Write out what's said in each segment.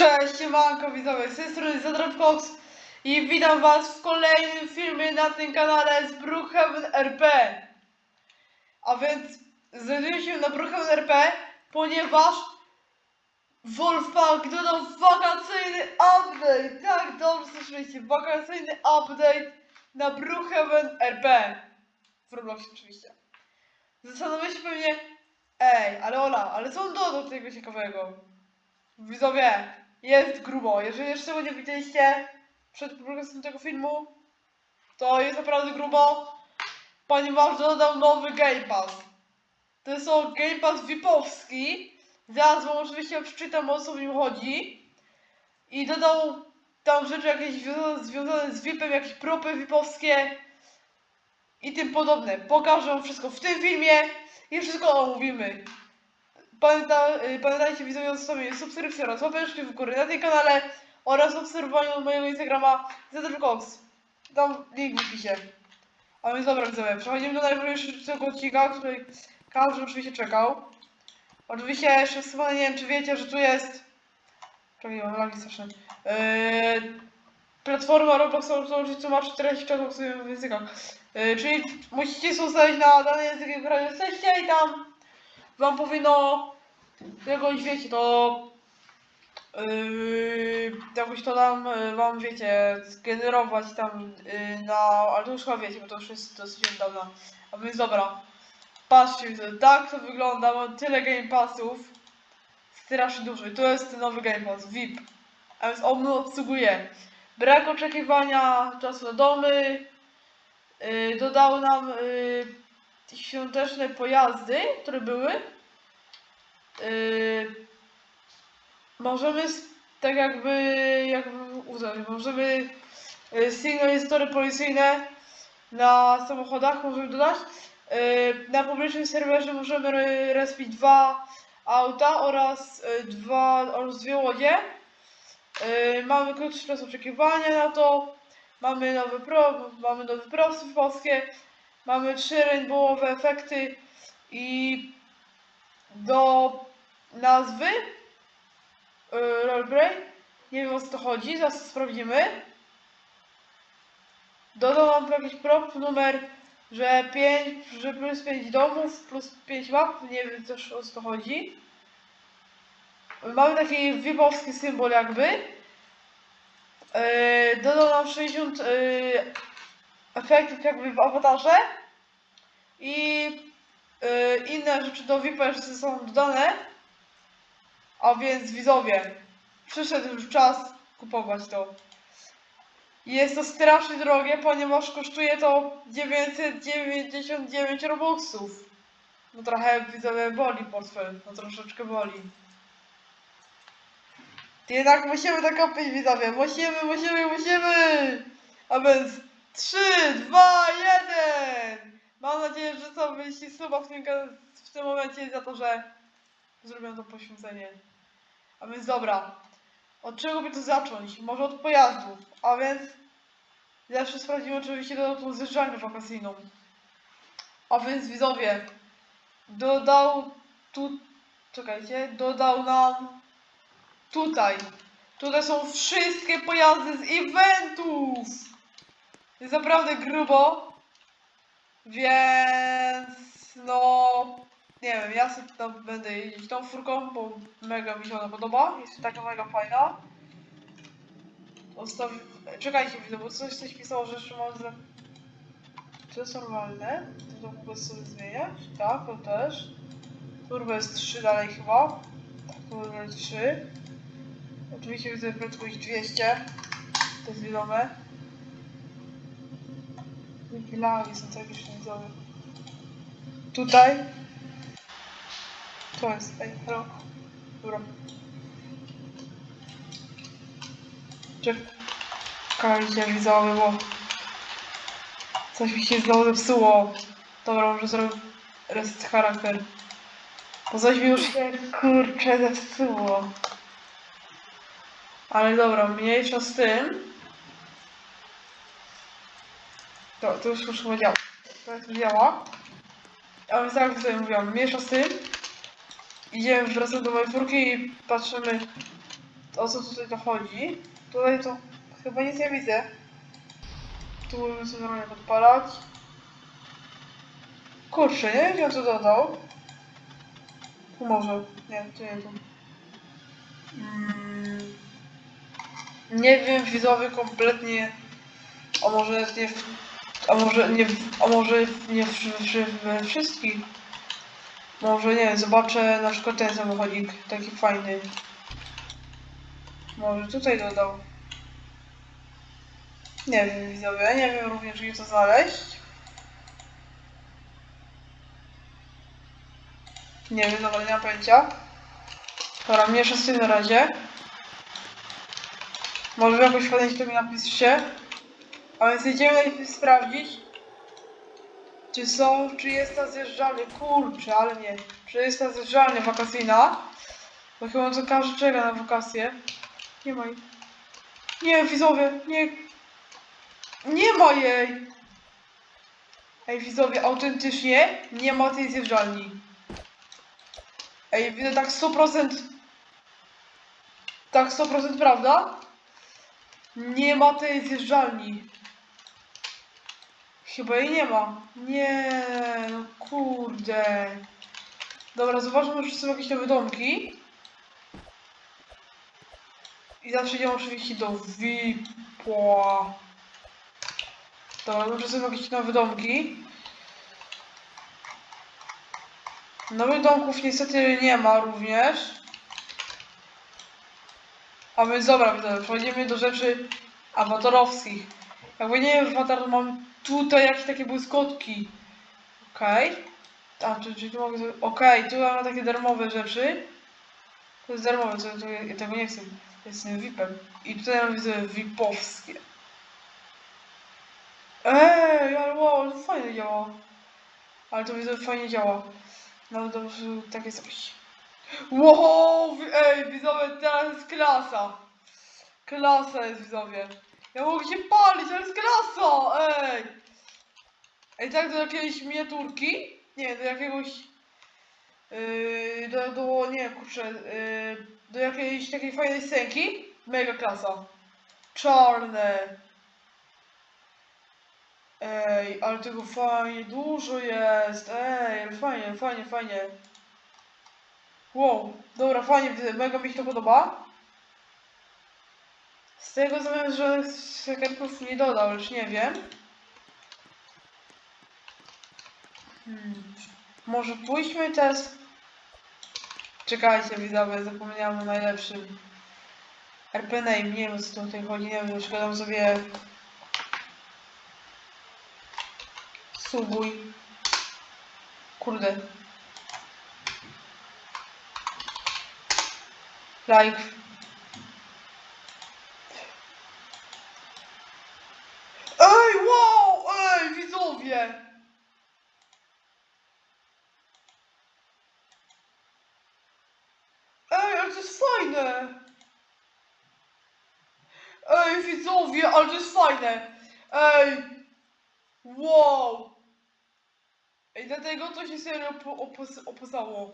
Cześć, siemanko widzowie, z tej strony Zadrop Cox i witam was w kolejnym filmie na tym kanale z Brookhaven RP. A więc znajduję się na Brookhaven RP, ponieważ Wolfgang dodał wakacyjny update. Tak, dobrze słyszeliście, wakacyjny update na Brookhaven RP. W Robloxie oczywiście. Zastanowię się pewnie, ej, ale Ola, ale co on dodał tego ciekawego? Widzowie, jest grubo. Jeżeli jeszcze go nie widzieliście przed publikacją tego filmu, to jest naprawdę grubo, ponieważ dodał nowy Game Pass. To jest o Game Pass VIP-owski. Zaraz wam oczywiście przeczytam o co w nim chodzi. I dodał tam rzeczy jakieś związane, związane z VIP-em, jakieś propy VIP-owskie i tym podobne. Pokażę wam wszystko w tym filmie i wszystko omówimy. Pamięta, y, pamiętajcie widzowie o zostawieniu subskrypcji oraz łapeczki w górę na tym kanale oraz obserwowaniu mojego Instagrama ZRCox. Tam link w opisie. A więc dobra widzowie, przechodzimy do najważniejszego odcinka, który każdy oczywiście czekał. Oczywiście jeszcze wspomnę, nie wiem czy wiecie, że tu jest... Czekaj, mam lagi straszne. Yy, platforma Roblox co ma 40 czasów w swoim językach. Yy, czyli musicie się ustawić na dany język, w którym jesteście i tam wam powinno jakoś wiecie, to yy, jakoś to tam yy, wam wiecie, zgenerować tam yy, na, ale to już chyba wiecie, bo to już dosyć dawno. A więc dobra, patrzcie, tak to wygląda, mam tyle game passów, strasznie duży, to jest nowy game pass, VIP, a więc on obsługuje. Brak oczekiwania, czasu na domy, yy, dodał nam yy, świąteczne pojazdy, które były, Yy, możemy tak jakby, jakby uznać, możemy yy, sygnalizory policyjne na samochodach możemy dodać. Yy, na publicznym serwerze możemy re- respić dwa auta oraz yy, dwa oraz dwie łodzie. Yy, mamy krótszy czas oczekiwania na to. Mamy nowe pro, mamy nowe prosty polskie. Mamy trzy rainbowowe efekty i do nazwy yy, roleplay. Nie wiem o co chodzi, zaraz to sprawdzimy. Dodał nam jakiś prop numer, że 5, że plus 5 domów, plus 5 map, nie wiem też o co chodzi. Mamy taki wibowski symbol jakby. Yy, dodał nam 60 yy, efektów jakby w awatarze. I yy, inne rzeczy do VIP jeszcze są dodane. A więc widzowie, przyszedł już czas kupować to. Jest to strasznie drogie, ponieważ kosztuje to 999 robuxów. No trochę widzowie boli portfel, no troszeczkę boli. Jednak musimy to kupić widzowie, musimy, musimy, musimy! A więc 3, 2, 1! Mam nadzieję, że co wyjście suba w tym, w tym momencie za to, że zrobią to poświęcenie. A więc dobra, od czego by to zacząć? Może od pojazdów, a więc zawsze sprawdzimy oczywiście do tą zjeżdżalnię wakacyjną. A więc widzowie, dodał tu, czekajcie, dodał nam tutaj. Tutaj są wszystkie pojazdy z eventów. Jest naprawdę grubo. Więc no nie wiem, ja sobie tam będę jeździć tą furką, bo mega mi się ona podoba. Jest taka mega fajna. Ustaw... Czekajcie, widzę, bo coś coś pisało, że jeszcze może... Czy to jest normalne? To to mogę sobie zmieniać? Tak, to też. Turbo jest 3 dalej chyba. Tak, turbo jest 3. Oczywiście widzę prędkość 200. To jest wiadome. Jakie lagi są tragiczne widzowie. Tutaj. To jest, ej, halo. Dobra. Czekajcie widzowie, bo coś mi się znowu zepsuło. Dobra, może zrobię reset charakter. Bo coś mi już się kurczę zepsuło. Ale dobra, mniejsza z tym. To, to już już chyba działa. To już działa. A więc tak jak sobie mówiłam, mniejsza z tym. Idziemy wracamy do mojej furki i patrzymy o co tutaj to chodzi. Tutaj to chyba nic nie widzę. Tu możemy sobie normalnie podpalać. Kurczę, nie wiem to dodał. Tu może. Nie, tu nie tu. Mm. Nie wiem, widzowie kompletnie. A może nie w, A może nie w, A może nie w, w, we wszystkich. Może nie zobaczę na przykład ten samochodzik, taki fajny. Może tutaj dodał. Nie wiem widzowie, nie wiem również gdzie to znaleźć. Nie wiem, dobra, nie mam pojęcia. Dobra, mniejsza z tym na razie. Może jakoś fajnie to mi napiszcie. A więc idziemy najpierw sprawdzić, czy są, czy jest ta zjeżdżalnia. Kurczę, ale nie. Czy jest ta zjeżdżalnia wakacyjna. Bo chyba to każdy czeka na wakacje. Nie ma jej. Nie, widzowie, nie. Nie ma jej! Ej, widzowie, autentycznie nie ma tej zjeżdżalni. Ej, widzę tak 100%. Tak 100% prawda? Nie ma tej zjeżdżalni. Chyba jej nie ma. Nie, no kurde. Dobra, zobaczmy, czy są jakieś nowe domki. I zawsze idziemy oczywiście do VIP-a. Dobra, może są jakieś nowe domki. Nowych domków niestety nie ma również. A więc dobra, przechodzimy do rzeczy awatarowskich. Jakby nie wiem, awatar mam tutaj jakieś takie błyskotki. Okej. A, czy, czy tu mogę. Okej, tu mam takie darmowe rzeczy. To jest darmowe, to, to, ja tego nie chcę. Jestem VIP-em. I tutaj mam widzę VIP-owskie. Ej, ale wow, to fajnie działa. Ale to widzę, fajnie działa. No dobrze, takie coś. Wow, ej, widzowie, teraz jest klasa. Klasa jest, widzowie. Ja mogę się palić, ale jest klasa, ej. Ej, tak do jakiejś miniaturki? Nie, do jakiegoś... Yy, do, do, nie, kurczę, yy, do jakiejś takiej fajnej scenki? Mega klasa. Czarne. Ej, ale tego fajnie dużo jest. Ej, ale fajnie, fajnie, fajnie. Wow, dobra, fajnie, mega mi się to podoba. Z tego zamiast, że sekretów nie dodał, lecz nie wiem. Hmm. Może pójdźmy też... Czekajcie, widzowie, zapomniałem o najlepszym. RP name, nie wiem co tutaj chodzi, nie wiem, szukam sobie... Subuj. Kurde. Like. Ej, wow! Ej, widzowie! Ej, ale to jest fajne! Ej, widzowie, ale to jest fajne! Ej! Wow! Ej, dlatego to się serio opłacało.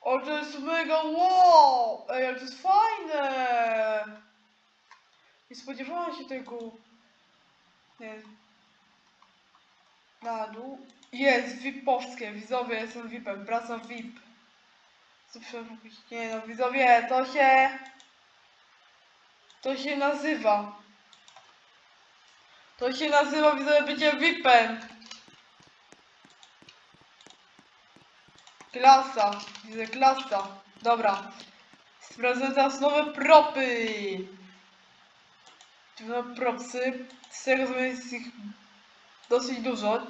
O, to jest mega wow! Ej, ale to jest fajne! Nie spodziewałam się tego. Nie. Na dół. Jest, VIP-owskie, widzowie, jestem VIP-em, praca VIP. Nie no, widzowie, to się... To się nazywa. To się nazywa, widzowie, bycie VIP-em. Klasa, widzę klasa. Dobra. Sprawdzę teraz nowe propy. Nowe propsy. Z tego co jest ich dosyć dużo.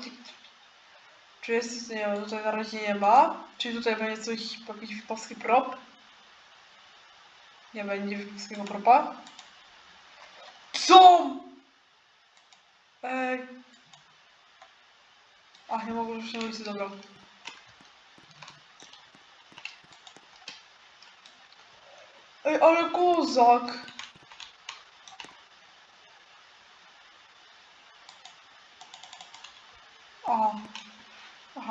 Czy jest coś, nie wiem, tutaj na razie nie ma. Czy tutaj będzie coś, jakiś wipowski prop? Nie będzie wipowskiego propa. Co? Ej. Ach, nie mogę już na ulicy, dobra. Ej, ale kozak!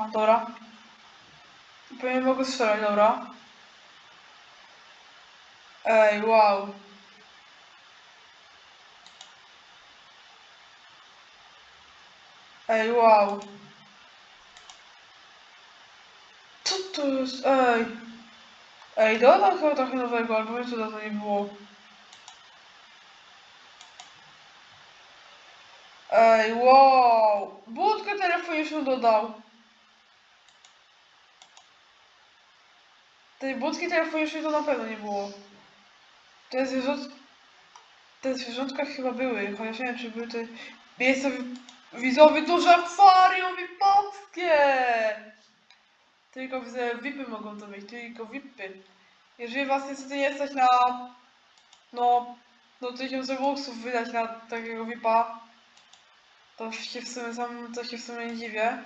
Aha. Dobra. Pewnie mogę strzelać, dobra. Ej, wow. Ej, wow. Co to jest? Ej. Ej, dodam chyba trochę nowego, albo tu dawno nie było. Ej, wow. Budkę telefoniczną dodał. Tej budki telefonicznej to na pewno nie było. Te zwierzątka... Te zwierzątka chyba były, chociaż nie wiem czy były te... Miejsce wi- widzowie duże akwarium i polskie! Tylko widzę, VIPy mogą to mieć, tylko VIPy. Jeżeli was niestety nie stać na... No... No 1000 boksów wydać na takiego VIPa, to się w sumie sam, to się w sumie nie dziwię.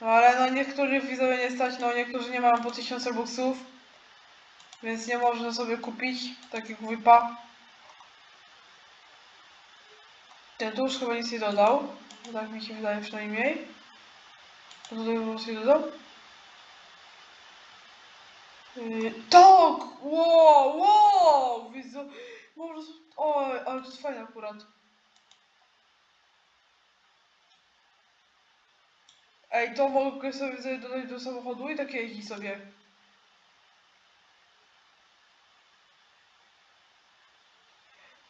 No ale no niektórych widzowie nie stać, no niektórzy nie mają po 1000 boksów. Więc nie można sobie kupić takiego VIPa. Ten tu już chyba nic nie dodał. Tak mi się wydaje przynajmniej. To tutaj po prostu nie dodał. Yy, tak! Wow, wow! Widzę. Może. Oj, ale to jest fajne akurat. Ej, to mogę sobie dodać do samochodu i tak jeździ sobie.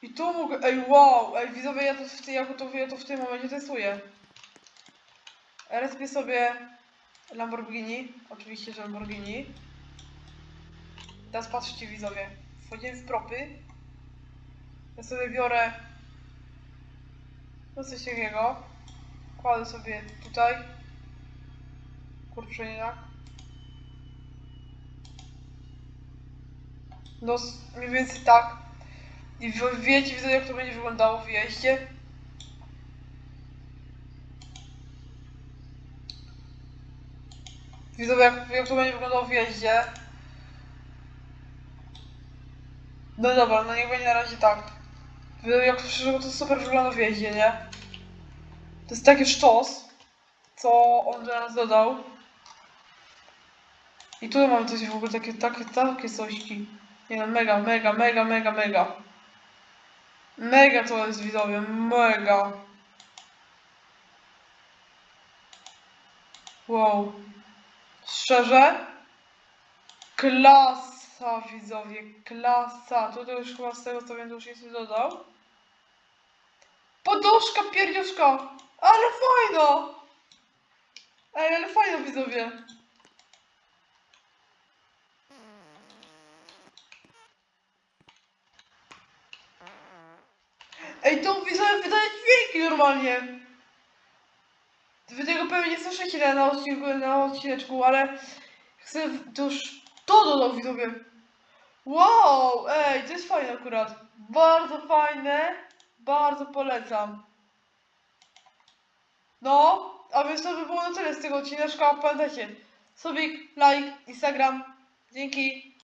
I tu mogę. Ej, wow! Ej, widzowie, ja to w, tej- ja to, ja to w tym momencie testuję. Respię sobie Lamborghini. Oczywiście, że Lamborghini. Teraz patrzcie, widzowie. Wchodzimy w propy. Ja sobie biorę. No coś takiego. Kładę sobie tutaj. Kurczę, tak. No, mniej więcej tak. I wy- wiecie, widzę, jak to będzie wyglądało w jeździe. Widzę, jak, jak to będzie wyglądało w jeździe. No dobra, no niech będzie na razie tak. Widzę, jak to, że to super wygląda w jeździe, nie? To jest taki sztos, co on do nas dodał. I tutaj mamy coś w ogóle takie, takie, takie cośki. Nie no, mega, mega, mega, mega, mega. Mega to jest widzowie, mega. Wow. Szczerze? Klasa widzowie, klasa. Tutaj już chyba z tego co wiem, to już nic nie dodał. Poduszka pierdziuszka! Ale fajno! Ale fajno widzowie. Ej, to widzowie wydaje dźwięki normalnie. Wy tego pewnie nie słyszycie na, na odcinku, na odcineczku, ale chcę, to już to dodał widzowie. Wow, ej, to jest fajne akurat. Bardzo fajne, bardzo polecam. No, a więc to by było na tyle z tego odcineczka. Pamiętajcie, subik, like, Instagram. Dzięki.